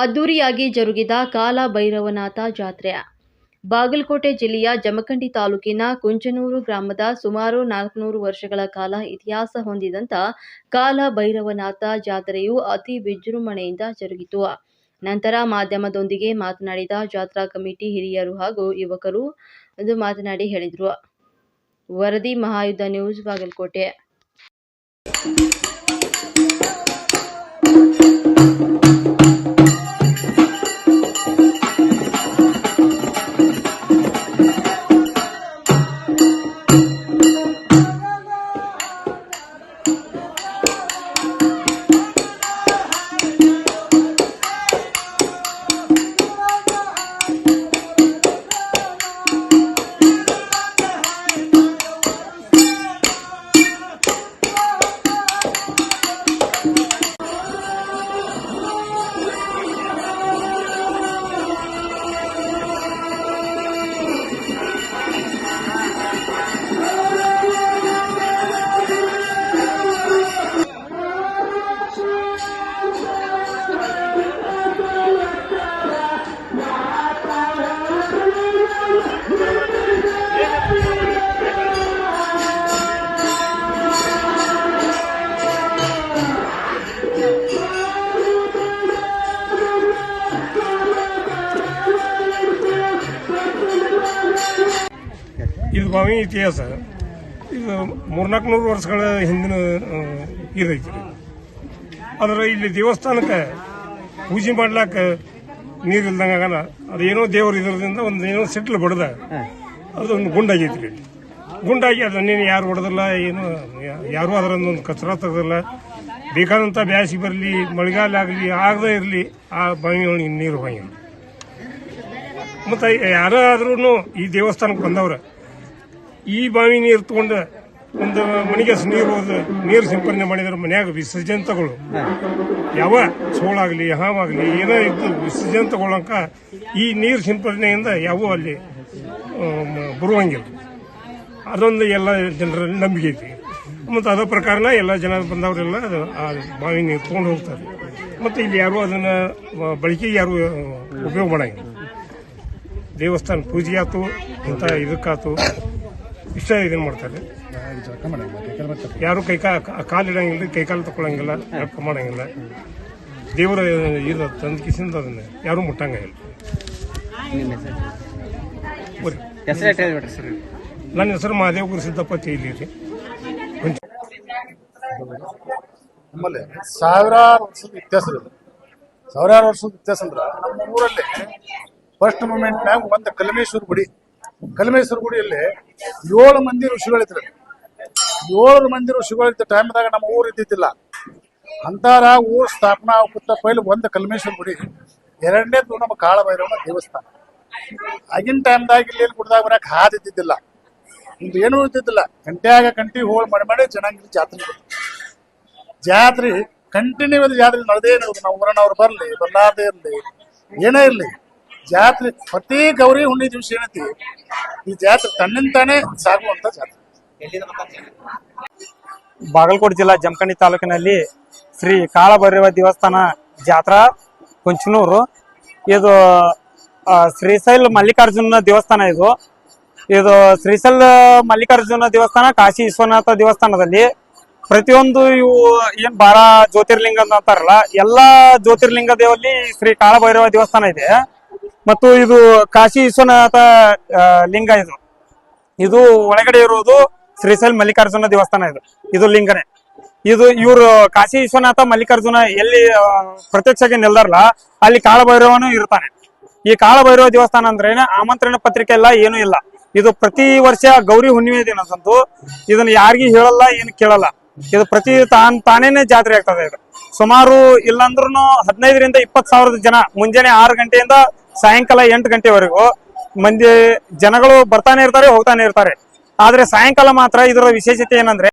ಅದ್ದೂರಿಯಾಗಿ ಜರುಗಿದ ಕಾಲ ಭೈರವನಾಥ ಜಾತ್ರೆ. ಬಾಗಲಕೋಟೆ ಜಿಲ್ಲೆಯ ಜಮಖಂಡಿ ತಾಲೂಕಿನ ಕುಂಚನೂರು ಗ್ರಾಮದ ಸುಮಾರು ನಾಲ್ಕುನೂರು ವರ್ಷಗಳ ಕಾಲ ಇತಿಹಾಸ ಹೊಂದಿದಂತ ಕಾಲ ಭೈರವನಾಥ ಜಾತ್ರೆಯು ಅತಿ ವಿಜೃಂಭಣೆಯಿಂದ ಜರುಗಿತು. ನಂತರ ಮಾಧ್ಯಮದೊಂದಿಗೆ ಮಾತನಾಡಿದ ಜಾತ್ರಾ ಕಮಿಟಿ ಹಿರಿಯರು ಹಾಗೂ ಯುವಕರು ಎಂದು ಮಾತನಾಡಿ ಹೇಳಿದರು. ವರದಿ ಮಹಾಯುದ್ಧ ನ್ಯೂಸ್ ಬಾಗಲಕೋಟೆ. ಇದು ಬಾವಿ ಇತಿಹಾಸ. ಇದು ಮೂರ್ನಾಲ್ಕು ನೂರು ವರ್ಷಗಳ ಹಿಂದಿನ ಇದೈತಿ ಆದ್ರೆ ಇಲ್ಲಿ ದೇವಸ್ಥಾನಕ್ಕೆ ಪೂಜೆ ಮಾಡ್ಲಾಕ ನೀರು ಇಲ್ದಂಗ ಆಗಲ್ಲ. ಅದೇನೋ ದೇವರು ಇದ್ರದಿಂದ ಒಂದು ಏನೋ ಸಿಟ್ಲು ಬಡ್ದ. ಅದೊಂದು ಗುಂಡಾಗೈತಿ ರೀ ಗುಂಡಾಗಿ ಅದನ್ನೇನು ಯಾರು ಹೊಡೆದಿಲ್ಲ ಏನು ಯಾರು ಯಾರು ಅದರೊಂದೊಂದು ಕಚರ ತೆಗೆದಿಲ್ಲ. ಬೇಕಾದಂಥ ಬ್ಯಾಸಿ ಬರಲಿ ಮಳೆಗಾಲ ಆಗಲಿ ಆಗದೇ ಇರಲಿ ಆ ಬಾವಿ ಒಳಗೆ ನೀರು ಬಾವಿ ಮತ್ತೆ ಯಾರಾದ್ರೂ ಈ ದೇವಸ್ಥಾನಕ್ಕೆ ಬಂದವ್ರ ಈ ಬಾವಿ ನೀರು ತಗೊಂಡು ಒಂದು ಮನೆಗೆ ನೀರು ನೀರು ಸಿಂಪಡಣೆ ಮಾಡಿದ್ರೆ ಮನ್ಯಾಗ ವಿಸರ್ಜನೆ ತಗೊಳ್ಳು ಯಾವ? ಸೋಳಾಗ್ಲಿ, ಹಾವಾಗ್ಲಿ, ಏನೋ ಇದ್ದು ವಿಸರ್ಜನೆ ತಗೊಳಕ ಈ ನೀರು ಸಿಂಪಡಣೆಯಿಂದ ಯಾವ ಅಲ್ಲಿ ಬರುವಂಗಿಲ್ಲ. ಅದೊಂದು ಎಲ್ಲ ಜನರಲ್ಲಿ ನಂಬಿಕೆ ಐತಿ. ಮತ್ತು ಅದ ಪ್ರಕಾರನ ಎಲ್ಲ ಜನ ಬಂದವರೆಲ್ಲ ಅದು ಆ ಬಾವಿ ನೀರು ತಗೊಂಡು ಹೋಗ್ತಾರೆ. ಮತ್ತು ಇಲ್ಲಿ ಯಾರು ಅದನ್ನ ಬಳಕೆಗೆ ಯಾರು ಉಪಯೋಗ ಮಾಡಂಗಿಲ್ಲ. ದೇವಸ್ಥಾನ ಪೂಜೆ ಆಯ್ತು ಇಂಥ ಇದಕ್ಕಾತು. ಇಷ್ಟ ಇದನ್ನ ಮಾಡ್ತಾರೆ ಯಾರು ಕೈ ಕಾಲು ಇಡಂಗಿಲ್ಲ ಕೈ ಕಾಲು ತಗೊಳಂಗಿಲ್ಲ ಜಳಕ ಮಾಡಂಗಿಲ್ಲ. ದೇವರ ಇದು ತಂದು ಕಿಸಿಂದ ಅದನ್ನ ಯಾರು ಮುಟ್ಟಂಗಿಲ್ಲ ನನ್ನ ಹೆಸರು ಮಹಾದೇವ ಗುರು ಸಿದ್ದಪ್ಪ ಇಲ್ಲಿ ರೀ. ನಮ್ಮಲ್ಲಿ ಸಾವಿರಾರು ವರ್ಷದ ವ್ಯತ್ಯಾಸ ಇದೆ. ಸಾವಿರಾರು ವರ್ಷದ ವ್ಯತ್ಯಾಸ ಅಂದ್ರೆ ನಮ್ಮ ಊರಲ್ಲಿ ಫಸ್ಟ್ ಮೂಮೆಂಟ್ನಾಗ ಒಂದು ಕಲಮೇಶ್ವರ ಗುಡಿ. ಕಲಮೇಶ್ವರ ಗುಡಿಯಲ್ಲಿ ಏಳು ಮಂದಿ ಋಷಿಗಳಿದ್ರು ಏಳು ಮಂದಿ ಋಷಿಗಳಿದ್ದ ಟೈಮ್ದಾಗ ನಮ್ಮ ಊರು ಇದ್ದಿದ್ದಿಲ್ಲ. ಅಂತಾರ ಊರು ಸ್ಥಾಪನಾ ಆಗುತ್ತ ಪೈಲು ಒಂದು ಕಲಮೇಶ್ವರ ಗುಡಿ. ಎರಡನೇದು ನಮ್ಮ ಕಾಳಭೈರವನ ದೇವಸ್ಥಾನ. ಆಗಿನ ಟೈಮ್ದಾಗ ಇಲ್ಲಿ ಗುಡ್ದಾಗ ಬರಕ್ ಹಾದ್ ಇದ್ದಿದ್ದಿಲ್ಲ. ಇಂದು ಏನೂ ಇದ್ದಿದ್ದಿಲ್ಲ. ಕಂಟ್ಯಾಗ ಕಂಟಿ ಹೋಳ್ ಮಾಡಿ ಮಾಡಿ ಚೆನ್ನಾಗಿ ಜಾತ್ರೆ. ಜಾತ್ರೆ ಕಂಟಿನ್ಯೂ ಜಾತ್ರೆ ನಡೆದೇ ಇರೋದು ನಾವು ಊರನವ್ರು ಬರಲಿ, ಬರ್ಲಾರ್ದೇ ಇರಲಿ, ಏನೇ ಇರ್ಲಿ. ಜಾತ್ರೆ ಪ್ರತಿ ಗೌರಿ ಹುಣ್ಣಿ ದಿವಸ ಏನೈತಿ, ಈ ಜಾತ್ರೆ ತನ್ನಿಂದಾನೇ ಸಾಗುವಂತ ಜಾತ್ರೆ. ಬಾಗಲಕೋಟೆ ಜಿಲ್ಲಾ ಜಮಖಂಡಿ ತಾಲೂಕಿನಲ್ಲಿ ಶ್ರೀ ಕಾಳಭೈರವ ದೇವಸ್ಥಾನ ಜಾತ್ರಾ ಕುಂಚನೂರು. ಇದು ಶ್ರೀಶೈಲ್ ಮಲ್ಲಿಕಾರ್ಜುನ ದೇವಸ್ಥಾನ ಇದು. ಇದು ಶ್ರೀಶೈಲ್ ಮಲ್ಲಿಕಾರ್ಜುನ ದೇವಸ್ಥಾನ, ಕಾಶಿ ವಿಶ್ವನಾಥ ದೇವಸ್ಥಾನದಲ್ಲಿ. ಪ್ರತಿಯೊಂದು ಇವು ಏನ್ ಬಾರ ಜ್ಯೋತಿರ್ಲಿಂಗ ಅಂತ ಅಂತಾರಲ್ಲ, ಎಲ್ಲಾ ಜ್ಯೋತಿರ್ಲಿಂಗ ದೇವಲ್ಲಿ ಶ್ರೀ ಕಾಳಭೈರವ ದೇವಸ್ಥಾನ ಇದೆ. ಮತ್ತು ಇದು ಕಾಶಿ ವಿಶ್ವನಾಥ ಲಿಂಗ ಇದು. ಇದು ಒಳಗಡೆ ಇರುವುದು ಶ್ರೀಶೈಲ್ ಮಲ್ಲಿಕಾರ್ಜುನ ದೇವಸ್ಥಾನ ಇದು. ಇದು ಲಿಂಗನೆ. ಇದು ಇವರು ಕಾಶಿ ವಿಶ್ವನಾಥ, ಮಲ್ಲಿಕಾರ್ಜುನ ಎಲ್ಲಿ ಪ್ರತ್ಯಕ್ಷಕ್ಕೆ ನಿಲ್ದಾರಲ್ಲ, ಅಲ್ಲಿ ಕಾಳಭೈರವನು ಇರ್ತಾನೆ. ಈ ಕಾಳಭೈರವ ದೇವಸ್ಥಾನ ಅಂದ್ರೆ ಆಮಂತ್ರಣ ಪತ್ರಿಕೆ ಎಲ್ಲ ಏನೂ ಇಲ್ಲ. ಇದು ಪ್ರತಿ ವರ್ಷ ಗೌರಿ ಹುಣ್ಣಿಮೆ ದಿನದಂತೂ ಇದನ್ನ ಯಾರಿಗೂ ಹೇಳಲ್ಲ, ಏನು ಕೇಳಲ್ಲ. ಇದು ಪ್ರತಿ ತಾನ್ ತಾನೇನೆ ಜಾತ್ರೆ ಆಗ್ತದೆ ಇದು. ಸುಮಾರು ಇಲ್ಲಾಂದ್ರೂ ಹದಿನೈದರಿಂದ ಇಪ್ಪತ್ತು ಸಾವಿರದ ಜನ, ಮುಂಜಾನೆ ಆರು ಗಂಟೆಯಿಂದ ಸಾಯಂಕಾಲ ಎಂಟು ಗಂಟೆವರೆಗೂ ಮಂದಿ ಜನಗಳು ಬರ್ತಾನೆ ಇರ್ತಾರೆ, ಹೋಗ್ತಾನೆ ಇರ್ತಾರೆ. ಆದ್ರೆ ಸಾಯಂಕಾಲ ಮಾತ್ರ ಇದರ ವಿಶೇಷತೆ ಏನಂದ್ರೆ